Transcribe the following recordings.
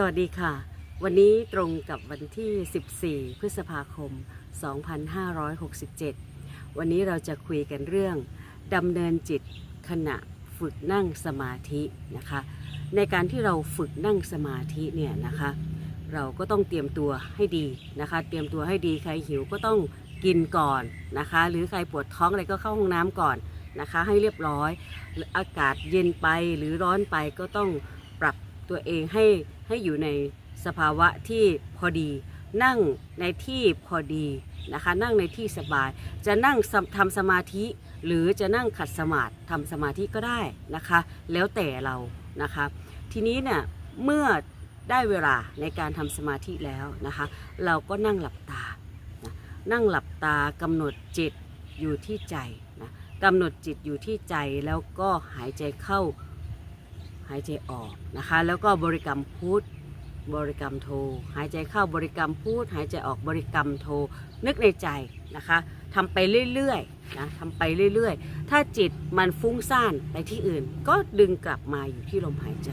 สวัสดีค่ะ วันนี้ตรงกับวันที่ 14 พฤษภาคม 2567 วันนี้เราจะคุยกันเรื่องดำเนินจิตขณะฝึกนั่งสมาธินะคะ ในการที่เราฝึกนั่งสมาธิเนี่ยนะคะ เราก็ต้องเตรียมตัวให้ดีนะคะ เตรียมตัวให้ดีใครหิวก็ต้องกินก่อนนะคะ หรือใครปวดท้องอะไรก็เข้าห้องน้ำก่อนนะคะ ให้เรียบร้อยอากาศเย็นไปหรือร้อนไปก็ต้องปรับตัวเองให้ ให้อยู่ในสภาวะที่พอดี นั่งในที่พอดีนะคะนั่งในที่สบาย จะนั่งสมทำสมาธิ หรือจะนั่งขัดสมาธิทำสมาธิก็ได้นะคะ แล้วแต่เรานะคะ ทีนี้เนี่ยเมื่อได้เวลาในการทำสมาธิแล้วนะคะ เราก็นั่งหลับตานะนั่งหลับตากำหนดจิตอยู่ที่ใจนะกำหนดจิตอยู่ที่ใจแล้วก็หายใจเข้า หายใจออกนะคะ แล้วก็บริกรรมพุทธบริกรรมโท หายใจเข้าบริกรรมพุทธหายใจออกบริกรรมโท นึกในใจนะคะทำไปเรื่อยๆนะทำไปเรื่อยๆ ถ้าจิตมันฟุ้งซ่านไปที่อื่น ก็ดึงกลับมาอยู่ที่ลมหายใจ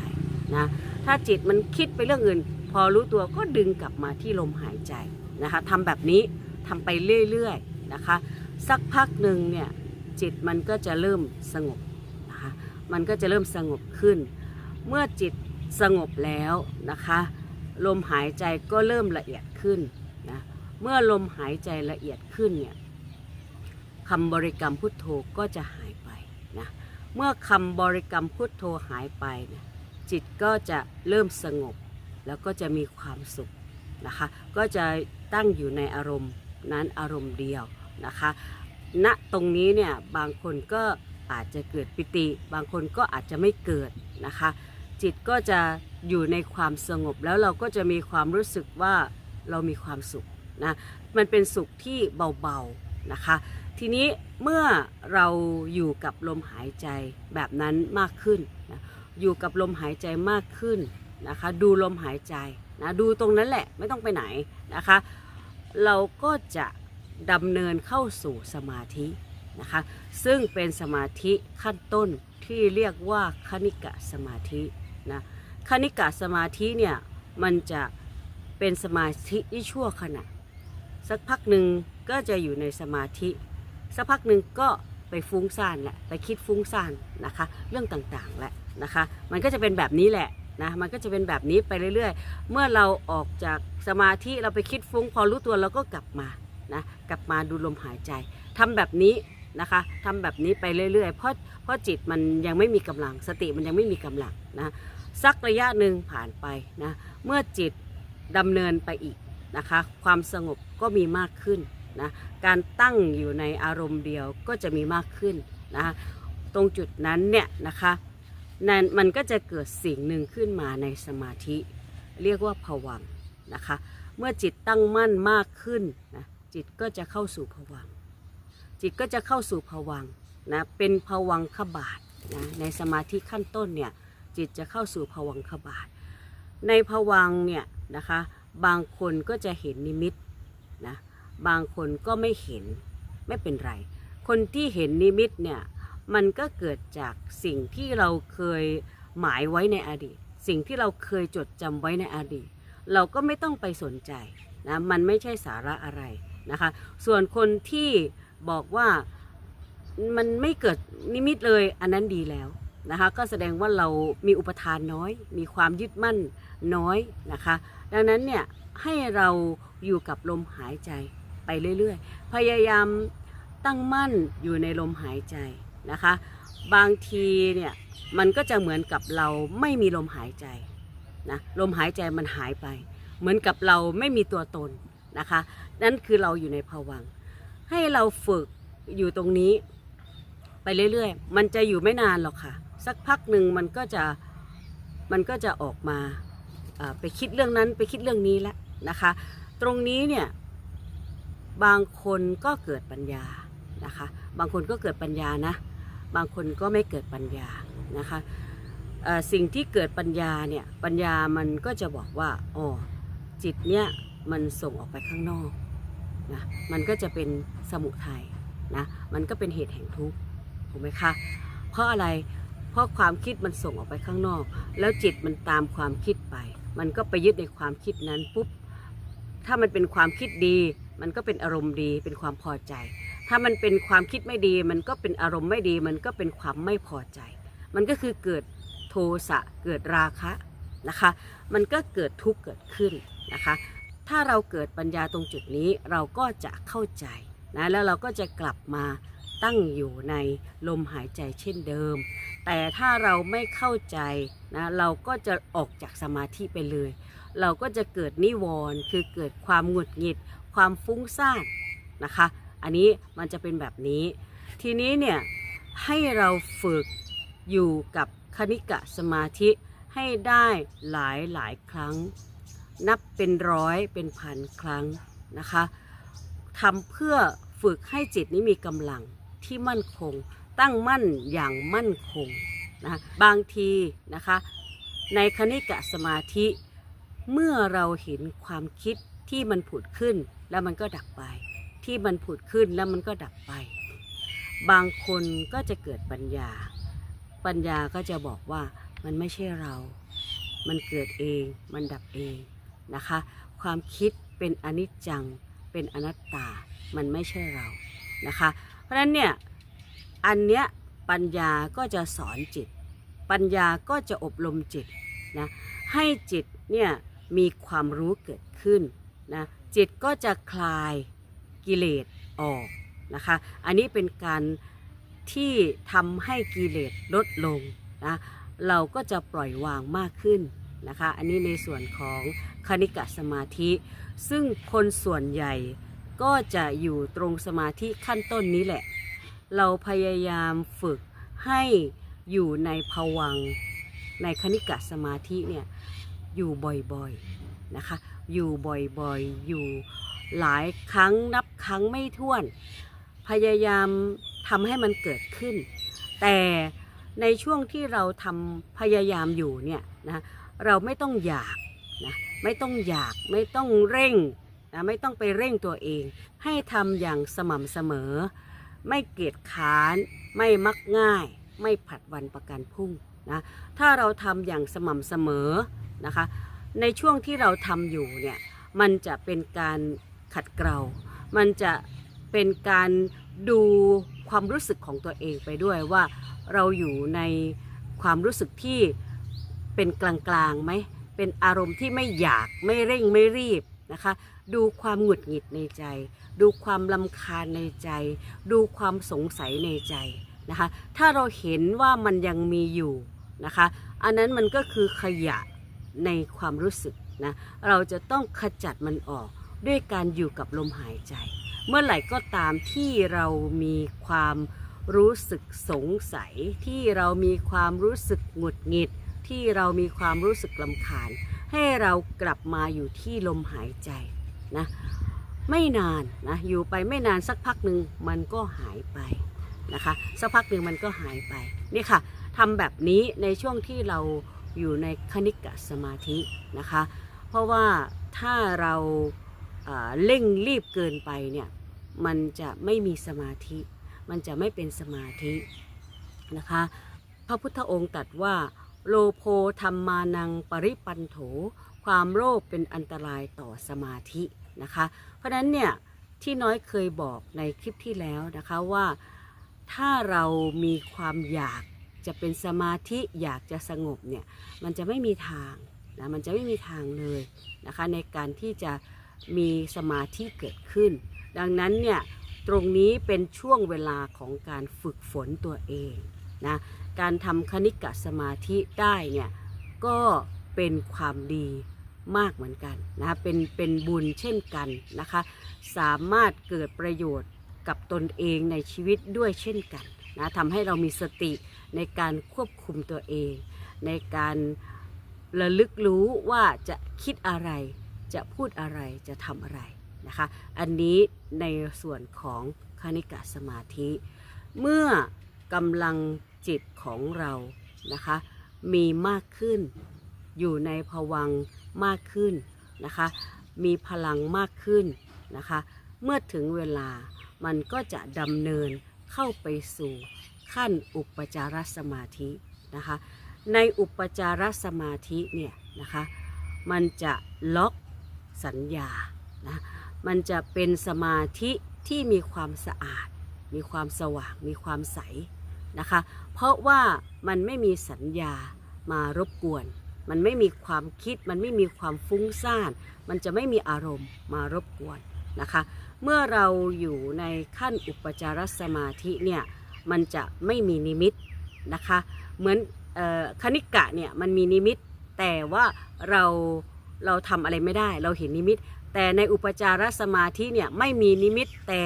นะถ้าจิตมันคิดไปเรื่องอื่น พอรู้ตัวก็ดึงกลับมาที่ลมหายใจนะคะทำแบบนี้ทำไปเรื่อยๆนะคะ สักพักหนึ่งเนี่ยจิตมันก็จะเริ่มสงบนะคะมันก็จะเริ่มสงบขึ้น เมื่อจิตสงบแล้วนะคะ ลมหายใจก็เริ่มละเอียดขึ้นนะเมื่อลมหายใจละเอียดขึ้นเนี่ยคำบริกรรมพุทโธก็จะหายไปนะเมื่อคำบริกรรมพุทโธหายไปเนี่ยจิตก็จะเริ่มสงบแล้วก็จะมีความสุขนะคะ ก็จะตั้งอยู่ในอารมณ์นั้นอารมณ์เดียวนะคะณตรงนี้เนี่ยบางคนก็อาจจะเกิดปิติ บางคนก็อาจจะไม่เกิดนะคะ จิตก็จะอยู่ในความสงบแล้วเราก็จะมีความรู้สึกว่าเรามีความสุขนะมันเป็นสุขที่เบาๆนะคะ ทีนี้เมื่อเราอยู่กับลมหายใจแบบนั้นมากขึ้นนะอยู่กับลมหายใจมากขึ้นนะคะ ดูลมหายใจนะดูตรงนั้นแหละไม่ต้องไปไหนนะคะ เราก็จะดำเนินเข้าสู่สมาธินะคะซึ่งเป็นสมาธิขั้นต้นที่เรียกว่าคณิกะสมาธิ คณิกะสมาธิเนี่ยมันจะเป็นสมาธิที่ชั่วขณะ สักพักหนึ่งก็จะอยู่ในสมาธิ สักพักหนึ่งก็ไปฟุ้งซ่านแหละไปคิดฟุ้งซ่านนะคะเรื่องต่างๆแหละนะคะ มันก็จะเป็นแบบนี้แหละนะมันก็จะเป็นแบบนี้ไปเรื่อยๆ เมื่อเราออกจากสมาธิเราไปคิดฟุ้งพอรู้ตัวเราก็กลับมานะกลับมาดูลมหายใจทำแบบนี้นะคะทำแบบนี้ไปเรื่อยๆเพราะเพราะจิตมันยังไม่มีกำลังสติมันยังไม่มีกำลังนะ สักระยะหนึ่งผ่านไปนะเมื่อจิตดำเนินไปอีกนะคะความสงบก็มีมากขึ้นนะการตั้งอยู่ในอารมณ์เดียวก็จะมีมากขึ้นนะตรงจุดนั้นเนี่ยนะคะนั่นมันก็จะเกิดสิ่งหนึ่งขึ้นมาในสมาธิ เรียกว่าผวังนะคะเมื่อจิตตั้งมั่นมากขึ้นนะจิตก็จะเข้าสู่ผวังจิตก็จะเข้าสู่ผวังนะเป็นผวังขบาทนะในสมาธิขั้นต้นเนี่ย จิตจะเข้าสู่ผวังขบาท ในผวังเนี่ยนะคะบางคนก็จะเห็นนิมิตนะบางคนก็ไม่เห็นไม่เป็นไร คนที่เห็นนิมิตเนี่ยมันก็เกิดจากสิ่งที่เราเคยหมายไว้ในอดีต สิ่งที่เราเคยจดจำไว้ในอดีต เราก็ไม่ต้องไปสนใจนะมันไม่ใช่สาระอะไรนะคะส่วนคนที่บอกว่ามันไม่เกิดนิมิตเลยอันนั้นดีแล้ว นะคะก็แสดงว่าเรามีอุปทานน้อย มีความยึดมั่นน้อยนะคะ ดังนั้นเนี่ยให้เราอยู่กับลมหายใจไปเรื่อยๆ พยายามตั้งมั่นอยู่ในลมหายใจนะคะ บางทีเนี่ยมันก็จะเหมือนกับเราไม่มีลมหายใจนะลมหายใจมันหายไป เหมือนกับเราไม่มีตัวตนนะคะ นั่นคือเราอยู่ในภวังให้เราฝึกอยู่ตรงนี้ไปเรื่อยๆ มันจะอยู่ไม่นานหรอกค่ะ สักพักหนึ่งมันก็จะมันก็จะออกมาไปคิดเรื่องนั้นไปคิดเรื่องนี้แล้วนะคะ ตรงนี้เนี่ยบางคนก็เกิดปัญญานะคะ บางคนก็เกิดปัญญานะ บางคนก็ไม่เกิดปัญญานะคะสิ่งที่เกิดปัญญาเนี่ยปัญญามันก็จะบอกว่าอ๋อจิตเนี่ยมันส่งออกไปข้างนอกนะมันก็จะเป็นสมุทัยนะมันก็เป็นเหตุแห่งทุกข์ถูกไหมคะเพราะอะไร เพราะความคิดมันส่งออกไปข้างนอก แล้วจิตมันตามความคิดไป มันก็ไปยึดในความคิดนั้นปุ๊บถ้ามันเป็นความคิดดี มันก็เป็นอารมณ์ดีเป็นความพอใจ ถ้ามันเป็นความคิดไม่ดี มันก็เป็นอารมณ์ไม่ดี มันก็เป็นความไม่พอใจ มันก็คือเกิดโทสะเกิดราคะนะคะ มันก็เกิดทุกข์เกิดขึ้นนะคะ ถ้าเราเกิดปัญญาตรงจุดนี้เราก็จะเข้าใจนะแล้วเราก็จะกลับมา ตั้งอยู่ในลมหายใจเช่นเดิม แต่ถ้าเราไม่เข้าใจนะเราก็จะออกจากสมาธิไปเลย เราก็จะเกิดนิวรณ์คือเกิดความหงุดหงิด ความฟุ้งซ่านนะคะ อันนี้มันจะเป็นแบบนี้ ทีนี้เนี่ยให้เราฝึกอยู่กับคณิกะสมาธิให้ได้หลายหลายครั้ง นับเป็นร้อยเป็นพันครั้งนะคะทำเพื่อฝึกให้จิตนี้มีกำลัง ที่มั่นคง ตั้งมั่นอย่างมั่นคงนะบางทีนะคะในคณิกะสมาธิเมื่อเราเห็นความคิดที่มันผุดขึ้นแล้วมันก็ดับไป ที่มันผุดขึ้นแล้วมันก็ดับไป บางคนก็จะเกิดปัญญา ปัญญาก็จะบอกว่ามันไม่ใช่เรา มันเกิดเอง มันดับเองนะคะ ความคิดเป็นอนิจจัง เป็นอนัตตา มันไม่ใช่เรานะคะ เพราะฉะนั้นเนี่ยอันเนี้ยปัญญาก็จะสอนจิต ปัญญาก็จะอบรมจิตนะให้จิตเนี่ยมีความรู้เกิดขึ้นนะจิตก็จะคลายกิเลสออกนะคะอันนี้เป็นการที่ทำให้กิเลสลดลงนะเราก็จะปล่อยวางมากขึ้นนะคะอันนี้ในส่วนของคณิกะสมาธิ ซึ่งคนส่วนใหญ่ ก็จะอยู่ตรงสมาธิขั้นต้นนี้แหละ เราพยายามฝึกให้อยู่ในภวังในคณิกะสมาธิเนี่ยอยู่บ่อยๆนะคะ อยู่บ่อยๆ อยู่หลายครั้งนับครั้งไม่ถ้วน พยายามทำให้มันเกิดขึ้น แต่ในช่วงที่เราทำพยายามอยู่เนี่ยนะเราไม่ต้องอยากนะไม่ต้องอยากไม่ต้องเร่ง นะไม่ต้องไปเร่งตัวเอง ให้ทำอย่างสม่ำเสมอ ไม่เกียจค้าน ไม่มักง่าย ไม่ผัดวันประกันพรุ่งนะถ้าเราทำอย่างสม่ำเสมอนะคะ ในช่วงที่เราทำอยู่เนี่ยมันจะเป็นการขัดเกลา มันจะเป็นการดูความรู้สึกของตัวเองไปด้วยว่าเราอยู่ในความรู้สึกที่เป็นกลางๆไหม เป็นอารมณ์ที่ไม่อยากไม่เร่งไม่รีบนะคะ ดูความหงุดหงิดในใจ ดูความลำคาญในใจ ดูความสงสัยในใจนะคะ ถ้าเราเห็นว่ามันยังมีอยู่นะคะ อันนั้นมันก็คือขยะในความรู้สึกนะ เราจะต้องขจัดมันออกด้วยการอยู่กับลมหายใจ เมื่อไหร่ก็ตามที่เรามีความรู้สึกสงสัย ที่เรามีความรู้สึกหงุดหงิด ที่เรามีความรู้สึกลำคาญ ให้เรากลับมาอยู่ที่ลมหายใจ นะไม่นานนะอยู่ไปไม่นานสักพักหนึ่งมันก็หายไปนะคะสักพักหนึ่งมันก็หายไปนี่ค่ะทำแบบนี้ในช่วงที่เราอยู่ในคณิกะสมาธินะคะ เพราะว่าถ้าเราอ่าเร่งรีบเกินไปเนี่ยมันจะไม่มีสมาธิ มันจะไม่เป็นสมาธินะคะ พระพุทธองค์ตรัสว่า โลโพธรรมานังปริปันโถ ความโลภเป็นอันตรายต่อสมาธินะคะ เพราะฉะนั้นเนี่ยที่น้อยเคยบอกในคลิปที่แล้วนะคะว่าถ้าเรามีความอยากจะเป็นสมาธิอยากจะสงบเนี่ยมันจะไม่มีทางนะมันจะไม่มีทางเลยนะคะในการที่จะมีสมาธิเกิดขึ้น ดังนั้นเนี่ยตรงนี้เป็นช่วงเวลาของการฝึกฝนตัวเองนะ การทำคณิกะสมาธิได้เนี่ยก็เป็นความดีมากเหมือนกันนะคะเป็นเป็นบุญเช่นกันนะคะสามารถเกิดประโยชน์กับตนเองในชีวิตด้วยเช่นกันนะทำให้เรามีสติในการควบคุมตัวเอง ในการระลึกรู้ว่าจะคิดอะไร จะพูดอะไรจะทำอะไรนะคะอันนี้ในส่วนของคณิกะสมาธิ เมื่อกำลัง จิตของเรานะคะ มีมากขึ้น อยู่ในภวังมากขึ้นนะคะ มีพลังมากขึ้นนะคะ เมื่อถึงเวลามันก็จะดำเนินเข้าไปสู่ขั้นอุปจารสมาธินะคะ ในอุปจารสมาธิเนี่ยนะคะ มันจะล็อกสัญญานะมันจะเป็นสมาธิที่มีความสะอาด มีความสว่าง มีความใส นะคะ เพราะว่ามันไม่มีสัญญามารบกวน มันไม่มีความคิด มันไม่มีความฟุ้งซ่าน มันจะไม่มีอารมณ์มารบกวนนะคะ เมื่อเราอยู่ในขั้นอุปจารสมาธิเนี่ย มันจะไม่มีนิมิตนะคะ เหมือนออคณิกะเนี่ยมันมีนิมิต แต่ว่าเราเราทำอะไรไม่ได้ เราเห็นนิมิต แต่ในอุปจารสมาธิเนี่ยไม่มีนิมิตแต่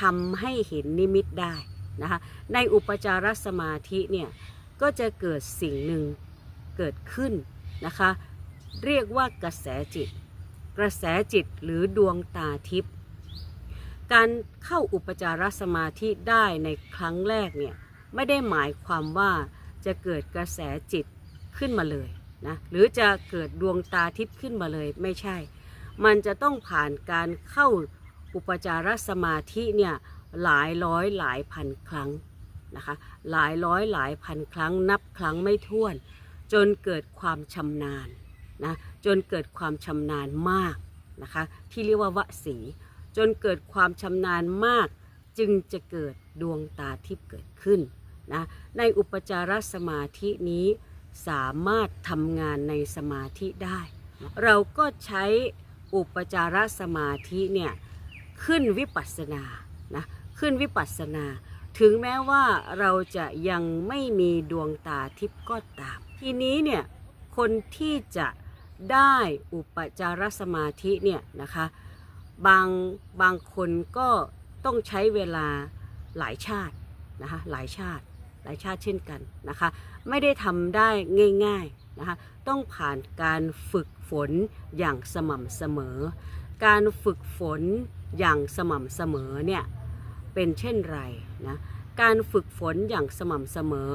ทำให้เห็นนิมิตได้ นะคะในอุปจารสมาธิเนี่ยก็จะเกิดสิ่งหนึ่งเกิดขึ้นนะคะเรียกว่ากระแสจิต กระแสจิตหรือดวงตาทิพย์การเข้าอุปจารสมาธิได้ในครั้งแรกเนี่ยไม่ได้หมายความว่าจะเกิดกระแสจิตขึ้นมาเลยนะหรือจะเกิดดวงตาทิพย์ขึ้นมาเลยไม่ใช่ มันจะต้องผ่านการเข้าอุปจารสมาธิเนี่ย หลายร้อยหลายพันครั้งนะคะหลายร้อยหลายพันครั้ง นับครั้งไม่ถ้วน จนเกิดความชำนาญนะจนเกิดความชำนาญมากนะคะที่เรียกว่าวสีจนเกิดความชำนาญมาก จึงจะเกิดดวงตาทิพย์เกิดขึ้นนะในอุปจารสมาธินี้สามารถทำงานในสมาธิได้ เราก็ใช้อุปจารสมาธิเนี่ยขึ้นวิปัสสนานะ ขึ้นวิปัสสนา ถึงแม้ว่าเราจะยังไม่มีดวงตาทิพย์ก็ตาม ทีนี้เนี่ยคนที่จะได้อุปจารสมาธิเนี่ยนะคะบางบางคนก็ต้องใช้เวลาหลายชาตินะคะหลายชาติหลายชาติเช่นกันนะคะไม่ได้ทำได้ง่ายๆนะคะต้องผ่านการฝึกฝนอย่างสม่ำเสมอ การฝึกฝนอย่างสม่ำเสมอเนี่ย เป็นเช่นไรนะการฝึกฝนอย่างสม่ำเสมอ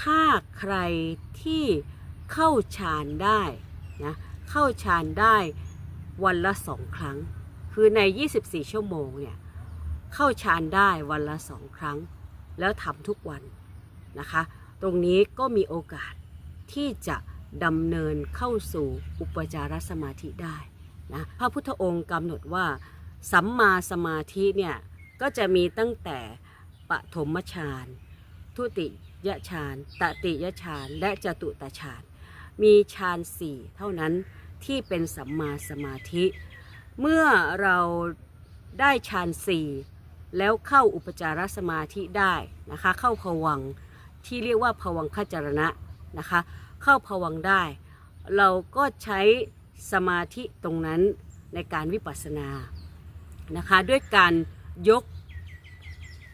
ถ้าใครที่เข้าฌานได้นะเข้าฌานได้วันละสองครั้ง คือใน 24 ชั่วโมงเนี่ยเข้าฌานได้วันละสองครั้ง แล้วทำทุกวันนะคะ ตรงนี้ก็มีโอกาสที่จะดำเนินเข้าสู่อุปจารสมาธิได้นะพระพุทธองค์กำหนดว่าสัมมาสมาธิเนี่ย ก็จะมีตั้งแต่ปฐมฌานทุติยฌานตติยฌานและจตุตฌานมีฌานสี่เท่านั้นที่เป็นสัมมาสมาธิ เมื่อเราได้ฌานสี่แล้วเข้าอุปจารสมาธิได้นะคะ เข้าภวังที่เรียกว่าภวังคจารณะนะคะ เข้าภวังได้ เราก็ใช้สมาธิตรงนั้นในการวิปัสสนานะคะ ด้วยการยก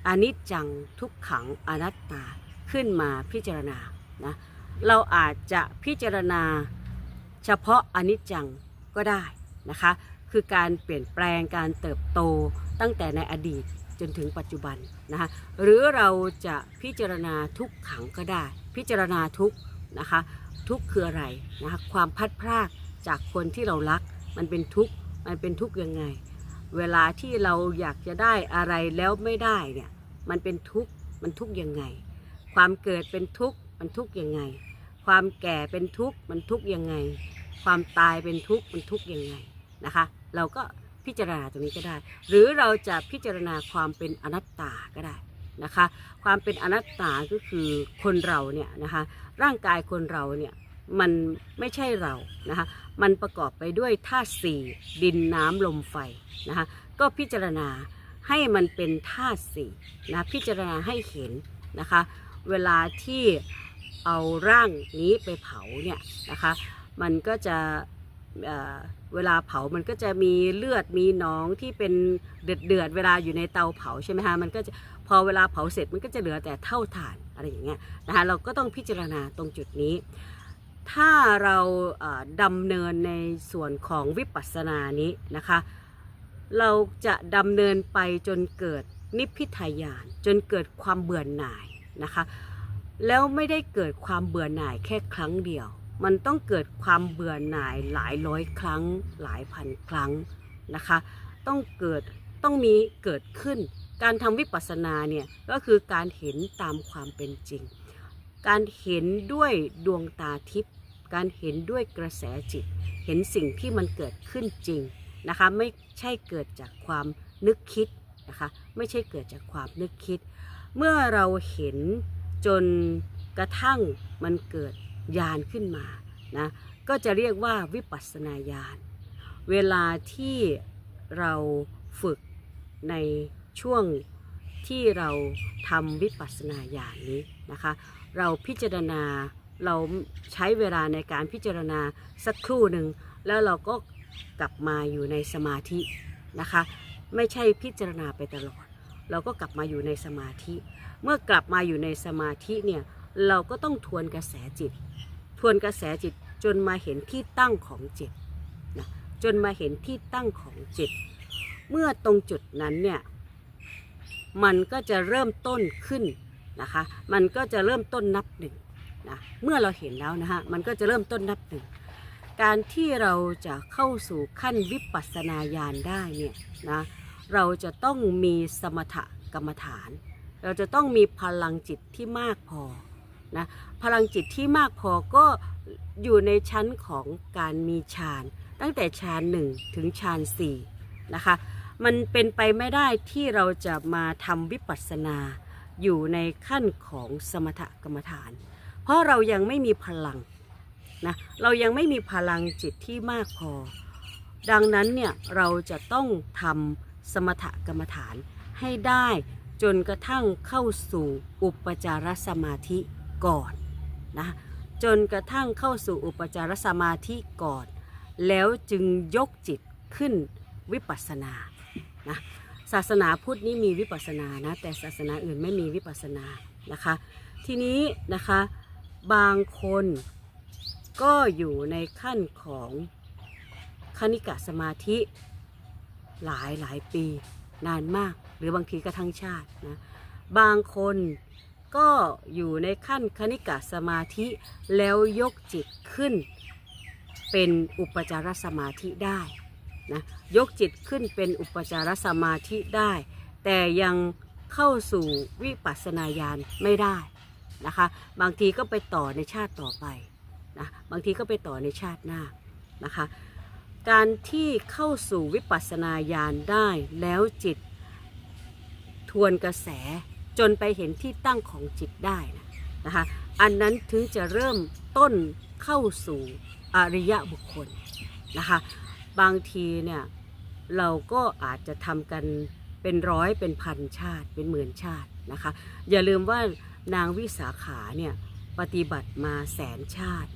อนิจจังทุกขังอนัตตาขึ้นมาพิจารณานะเราอาจจะพิจารณาเฉพาะอนิจจังก็ได้นะคะ คือการเปลี่ยนแปลงการเติบโตตั้งแต่ในอดีตจนถึงปัจจุบันนะคะหรือเราจะพิจารณาทุกขังก็ได้ พิจารณาทุกนะคะทุกคืออะไรนะคะความพัดพรากจากคนที่เรารักมันเป็นทุกข์มันเป็นทุกข์ยังไง เวลาที่เราอยากจะได้อะไรแล้วไม่ได้เนี่ย มันเป็นทุกข์มันทุกข์ยังไง ความเกิดเป็นทุกข์มันทุกข์ยังไง ความแก่เป็นทุกข์มันทุกข์ยังไง ความตายเป็นทุกข์มันทุกข์ยังไงนะคะ เราก็พิจารณาตรงนี้ก็ได้ หรือเราจะพิจารณาความเป็นอนัตตาก็ได้นะคะ ความเป็นอนัตตาก็คือคนเราเนี่ยนะคะร่างกายคนเราเนี่ยมันไม่ใช่เรานะคะมันประกอบไปด้วยธาตุสี่ดินน้ำลมไฟนะคะก็พิจารณา ให้มันเป็นธาตุสี่นะพิจารณาให้เห็นนะคะ เวลาที่เอาร่างนี้ไปเผาเนี่ยนะคะ มันก็จะเเวลาเผามันก็จะมีเลือดมีหนองที่เป็นเดือดเดือดเวลาอยู่ในเตาเผาใช่ไหมคะมันก็จะพอเวลาเผาเสร็จมันก็จะเหลือแต่เท่าฐานอะไรอย่างเงี้ยนะคะเราก็ต้องพิจารณาตรงจุดนี้ ถ้าเราดำเนินในส่วนของวิปัสสนานี้นะคะ เราจะดำเนินไปจนเกิดนิพพิทายาน จนเกิดความเบื่อหน่ายนะคะ แล้วไม่ได้เกิดความเบื่อหน่ายแค่ครั้งเดียว มันต้องเกิดความเบื่อหน่ายหลายร้อยครั้ง หลายพันครั้งนะคะ ต้องเกิดต้องมีเกิดขึ้น การทำวิปัสสนาเนี่ยก็คือการเห็นตามความเป็นจริง การเห็นด้วยดวงตาทิพย์การเห็นด้วยกระแสจิต เห็นสิ่งที่มันเกิดขึ้นจริง นะคะไม่ใช่เกิดจากความนึกคิดนะคะไม่ใช่เกิดจากความนึกคิด เมื่อเราเห็นจนกระทั่งมันเกิดญาณขึ้นมานะก็จะเรียกว่าวิปัสสนาญาณเวลาที่เราฝึกในช่วงที่เราทำวิปัสสนาญาณนี้นะคะเราพิจารณาเราใช้เวลาในการพิจารณาสักครู่หนึ่งแล้วเราก็ กลับมาอยู่ในสมาธินะคะ ไม่ใช่พิจารณาไปตลอด เราก็กลับมาอยู่ในสมาธิ เมื่อกลับมาอยู่ในสมาธิเนี่ยเราก็ต้องทวนกระแสจิต ทวนกระแสจิตจนมาเห็นที่ตั้งของจิตนะจนมาเห็นที่ตั้งของจิต เมื่อตรงจุดนั้นเนี่ยมันก็จะเริ่มต้นขึ้นนะคะ มันก็จะเริ่มต้นนับหนึ่งนะเมื่อเราเห็นแล้วนะฮะ มันก็จะเริ่มต้นนับหนึ่ง การที่เราจะเข้าสู่ขั้นวิปัสสนาญาณได้เนี่ยนะเราจะต้องมีสมถกรรมฐาน เราจะต้องมีพลังจิตที่มากพอนะพลังจิตที่มากพอก็อยู่ในชั้นของการมีฌานตั้งแต่ฌานหนึ่งถึงฌานสี่นะคะมันเป็นไปไม่ได้ที่เราจะมาทำวิปัสสนา อยู่ในขั้นของสมถกรรมฐาน เพราะเรายังไม่มีพลัง นะเรายังไม่มีพลังจิตที่มากพอ ดังนั้นเนี่ยเราจะต้องทำสมถกรรมฐานให้ได้จนกระทั่งเข้าสู่อุปจารสมาธิก่อนนะจนกระทั่งเข้าสู่อุปจารสมาธิก่อน แล้วจึงยกจิตขึ้นวิปัสสนานะศาสนาพุทธนี่มีวิปัสสนานะแต่ศาสนาอื่นไม่มีวิปัสสนานะคะ ทีนี้นะคะบางคน ก็อยู่ในขั้นของคณิกะสมาธิหลายหลายปีนานมาก หรือบางทีก็ทั้งชาตินะบางคนก็อยู่ในขั้นคณิกะสมาธิแล้วยกจิตขึ้น เป็นอุปจารสมาธิได้นะยกจิตขึ้นเป็นอุปจารสมาธิได้ แต่ยังเข้าสู่วิปัสสนาญาณไม่ได้นะคะ บางทีก็ไปต่อในชาติต่อไป นะบางทีก็ไปต่อในชาติหน้านะคะ การที่เข้าสู่วิปัสสนาญาณได้แล้วจิตทวนกระแสจนไปเห็นที่ตั้งของจิตได้นะนะคะอันนั้นถึงจะเริ่มต้นเข้าสู่อริยบุคคลนะคะบางทีเนี่ยเราก็อาจจะทำกันเป็นร้อยเป็นพันชาติเป็นหมื่นชาตินะคะอย่าลืมว่านางวิสาขาเนี่ยปฏิบัติมาแสนชาติ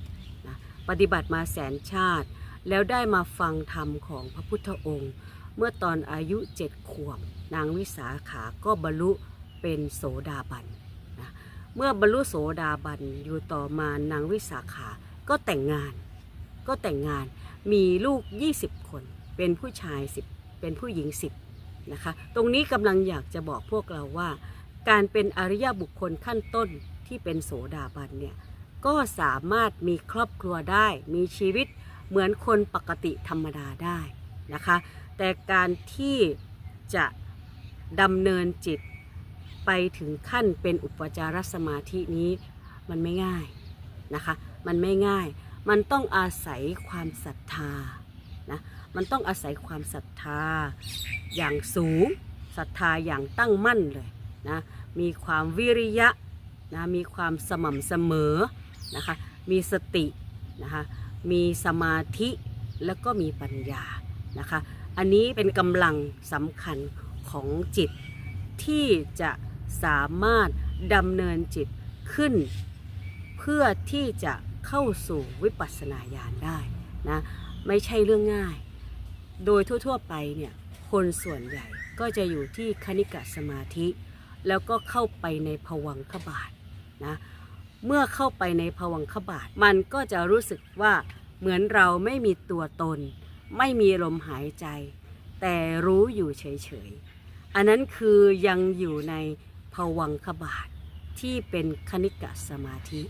ปฏิบัติมาแสนชาติ แล้วได้มาฟังธรรมของพระพุทธองค์ เมื่อตอนอายุเจ็ดขวบ นางวิสาขาก็บรรลุเป็นโสดาบันนะเมื่อบรรลุโสดาบันอยู่ต่อมานางวิสาขาก็แต่งงาน ก็แต่งงานมีลูก 20 คน เป็นผู้ชาย 10 เป็นผู้หญิง 10นะคะตรงนี้กำลังอยากจะบอกพวกเราว่า การเป็นอริยบุคคลขั้นต้นที่เป็นโสดาบันเนี่ย ก็สามารถมีครอบครัวได้ มีชีวิตเหมือนคนปกติธรรมดาได้นะคะ แต่การที่จะดำเนินจิตไปถึงขั้นเป็นอุปจารสมาธินี้มันไม่ง่ายนะคะ มันไม่ง่าย มันต้องอาศัยความศรัทธานะ มันต้องอาศัยความศรัทธาอย่างสูง ศรัทธาอย่างตั้งมั่นเลยนะ มีความวิริยะนะ มีความสม่ำเสมอ นะคะ มีสตินะคะ มีสมาธิแล้วก็มีปัญญานะคะ อันนี้เป็นกำลังสำคัญของจิตที่จะสามารถดำเนินจิตขึ้น เพื่อที่จะเข้าสู่วิปัสสนาญาณได้นะไม่ใช่เรื่องง่าย โดยทั่วๆไปเนี่ยคนส่วนใหญ่ก็จะอยู่ที่คณิกะสมาธิ แล้วก็เข้าไปในภวังคบาทนะ เมื่อเข้าไปในภวังคบาท มันก็จะรู้สึกว่าเหมือนเราไม่มีตัวตน ไม่มีลมหายใจ แต่รู้อยู่เฉยๆ อันนั้นคือยังอยู่ในภวังคบาทที่เป็นคณิกะสมาธิ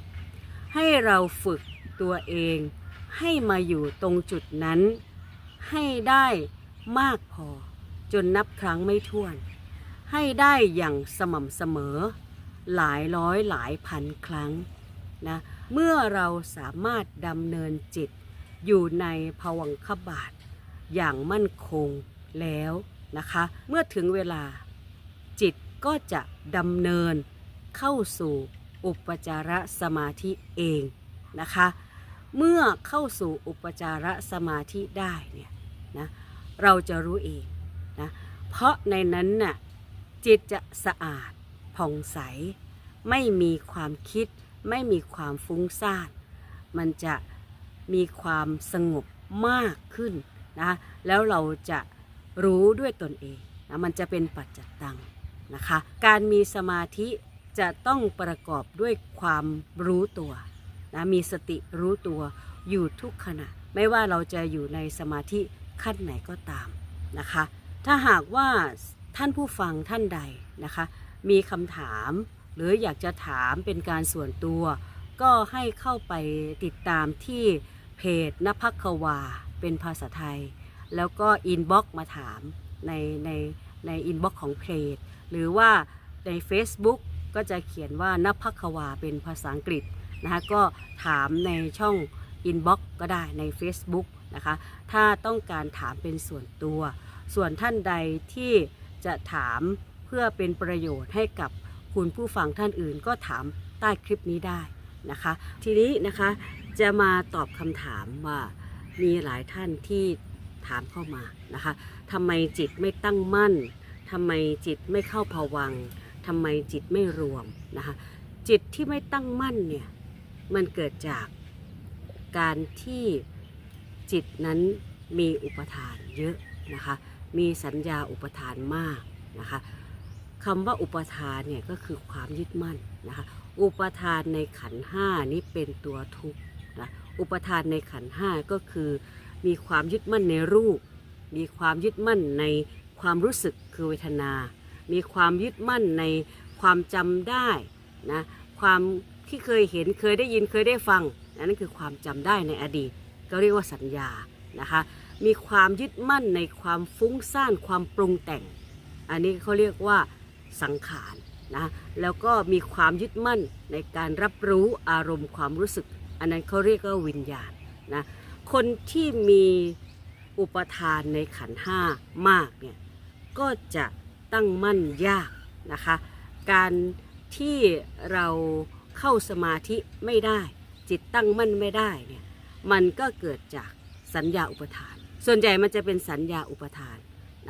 ให้เราฝึกตัวเองให้มาอยู่ตรงจุดนั้น ให้ได้มากพอจนนับครั้งไม่ถ้วน ให้ได้อย่างสม่ำเสมอ หลายร้อยหลายพันครั้งนะเมื่อเราสามารถดำเนินจิตอยู่ในภวังคบาทอย่างมั่นคงแล้วนะคะ เมื่อถึงเวลาจิตก็จะดำเนินเข้าสู่อุปจารสมาธิเองนะคะ เมื่อเข้าสู่อุปจารสมาธิได้เนี่ยนะเราจะรู้เองนะเพราะในนั้นน่ะจิตจะสะอาด ผ่องใส ไม่มีความคิด ไม่มีความฟุ้งซ่านมันจะมีความสงบมากขึ้นนะแล้วเราจะรู้ด้วยตนเองนะมันจะเป็นปัจจัตตังนะคะการมีสมาธิจะต้องประกอบด้วยความรู้ตัวนะมีสติรู้ตัวอยู่ทุกขณะ ไม่ว่าเราจะอยู่ในสมาธิขั้นไหนก็ตามนะคะ ถ้าหากว่าท่านผู้ฟังท่านใดนะคะ มีคำถาม หรืออยากจะถามเป็นการส่วนตัว ก็ให้เข้าไปติดตามที่เพจนภัคควา เป็นภาษาไทย แล้วก็อินบ็อกมาถามในในในอินบ็อกของเพจ หรือว่าใน Facebook ก็จะเขียนว่านภัคควาเป็นภาษาอังกฤษนะคะก็ถามในช่องอินบ็อกก็ได้ใน Facebook นะคะถ้าต้องการถามเป็นส่วนตัว ส่วนท่านใดที่จะถาม พื่อเป็นประโยชน์ให้กับคุณผู้ฟังท่านอื่น ก็ถามใต้คลิปนี้ได้นะคะ ทีนี้นะคะจะมาตอบคำถามว่ามีหลายท่านที่ถามเข้ามานะคะทำไมจิตไม่ตั้งมั่นทำไมจิตไม่เข้าภวังทำไมจิตไม่รวมนะคะจิตที่ไม่ตั้งมั่นเนี่ยมันเกิดจากการที่จิตนั้นมีอุปทานเยอะนะคะมีสัญญาอุปทานมากนะคะ คำว่าอุปทานเนี่ยก็คือความยึดมั่นนะคะอุปทานในขันห้านี้เป็นตัวทุกข์นะอุปทานในขันห้าก็คือ มีความยึดมั่นในรูป มีความยึดมั่นในความรู้สึกคือเวทนา มีความยึดมั่นในความจำได้นะความที่เคยเห็นเคยได้ยินเคยได้ฟังนั่นคือความจำได้ในอดีต ก็เรียกว่าสัญญานะคะมีความยึดมั่นในความฟุ้งซ่านความปรุงแต่ง อันนี้เขาเรียกว่า สังขารนะแล้วก็มีความยึดมั่นในการรับรู้อารมณ์ความรู้สึก อันนั้นเขาเรียกว่าวิญญาณนะคนที่มีอุปทานในขันห้ามากเนี่ยก็จะตั้งมั่นยากนะคะการที่เราเข้าสมาธิไม่ได้ จิตตั้งมั่นไม่ได้เนี่ยมันก็เกิดจากสัญญาอุปทาน ส่วนใหญ่มันจะเป็นสัญญาอุปทาน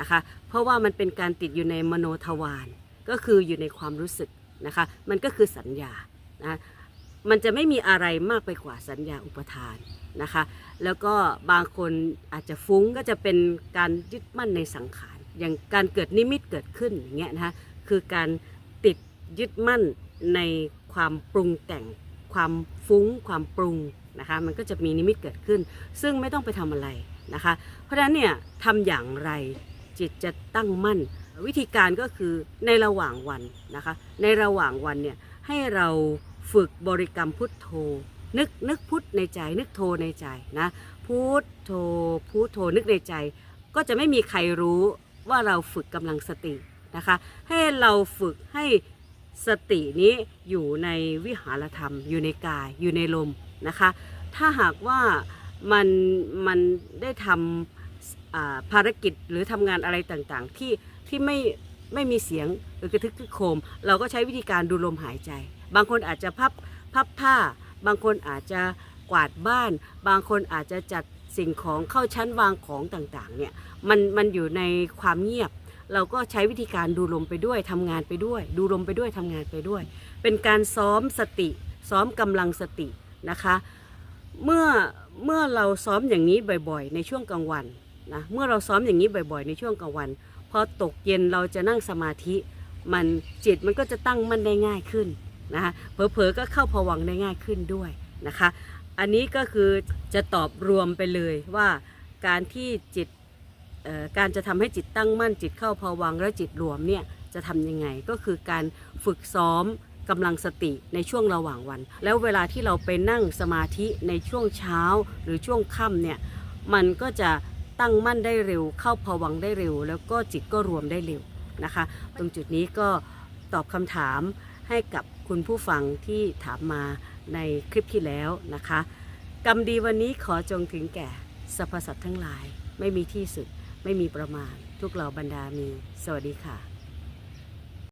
นะคะเพราะว่ามันเป็นการติดอยู่ในมโนทวาร ก็คืออยู่ในความรู้สึกนะคะ มันก็คือสัญญานะมันจะไม่มีอะไรมากไปกว่าสัญญาอุปทานนะคะ แล้วก็บางคนอาจจะฟุ้งก็จะเป็นการยึดมั่นในสังขาร อย่างการเกิดนิมิตเกิดขึ้นอย่างเงี้ยนะคะคือการติดยึดมั่นในความปรุงแต่ง ความฟุ้ง ความปรุงนะคะมันก็จะมีนิมิตเกิดขึ้น ซึ่งไม่ต้องไปทำอะไรนะคะ เพราะฉะนั้นเนี่ยทำอย่างไรจิตจะตั้งมั่น วิธีการก็คือในระหว่างวันนะคะ ในระหว่างวันเนี่ยให้เราฝึกบริกรรมพุทโธ นึกนึกพุทในใจ นึกโทในใจนะพุทโธพุทโธนึกในใจ ก็จะไม่มีใครรู้ว่าเราฝึกกำลังสตินะคะ ให้เราฝึกให้สตินี้อยู่ในวิหารธรรม อยู่ในกายอยู่ในลมนะคะ ถ้าหากว่ามันมันได้ทำภารกิจหรือทำงานอะไรต่างๆ ที่ ที่ไม่ไม่มีเสียงหรือกระทึกคึกโคม เราก็ใช้วิธีการดูลมหายใจ บางคนอาจจะพับพับผ้า บางคนอาจจะกวาดบ้าน บางคนอาจจะจัดสิ่งของเข้าชั้นวางของต่างๆเนี่ยมันมันอยู่ในความเงียบ เราก็ใช้วิธีการดูลมไปด้วยทำงานไปด้วย ดูลมไปด้วยทำงานไปด้วย เป็นการซ้อมสติ ซ้อมกำลังสตินะคะ เมื่อเมื่อเราซ้อมอย่างนี้บ่อยๆ ในช่วงกลางวันนะเมื่อเราซ้อมอย่างนี้บ่อยๆ ในช่วงกลางวัน อตกเย็นเราจะนั่งสมาธิมันจิตมันก็จะตั้งมั่นได้ง่ายขึ้นนะคะเผลอๆก็เข้าผวังได้ง่ายขึ้นด้วยนะคะ อันนี้ก็คือจะตอบรวมไปเลยว่าการที่จิตการจะทำให้จิตตั้งมั่นจิตเข้าภวังและจิตรวมเนี่ยจะทำยังไงก็คือการฝึกซ้อมกำลังสติในช่วงระหว่างวัน แล้วเวลาที่เราไปนั่งสมาธิในช่วงเช้าหรือช่วงค่ำเนี่ยมันก็จะ ตั้งมั่นได้เร็ว เข้าพวังได้เร็ว แล้วก็จิตก็รวมได้เร็วนะคะ ตรงจุดนี้ก็ตอบคำถามให้กับคุณผู้ฟังที่ถามมาในคลิปที่แล้วนะคะ กรรมดีวันนี้ขอจงถึงแก่สรรพสัตว์ทั้งหลาย ไม่มีที่สุด ไม่มีประมาณ ทุกเหล่าบรรดามี สวัสดีค่ะ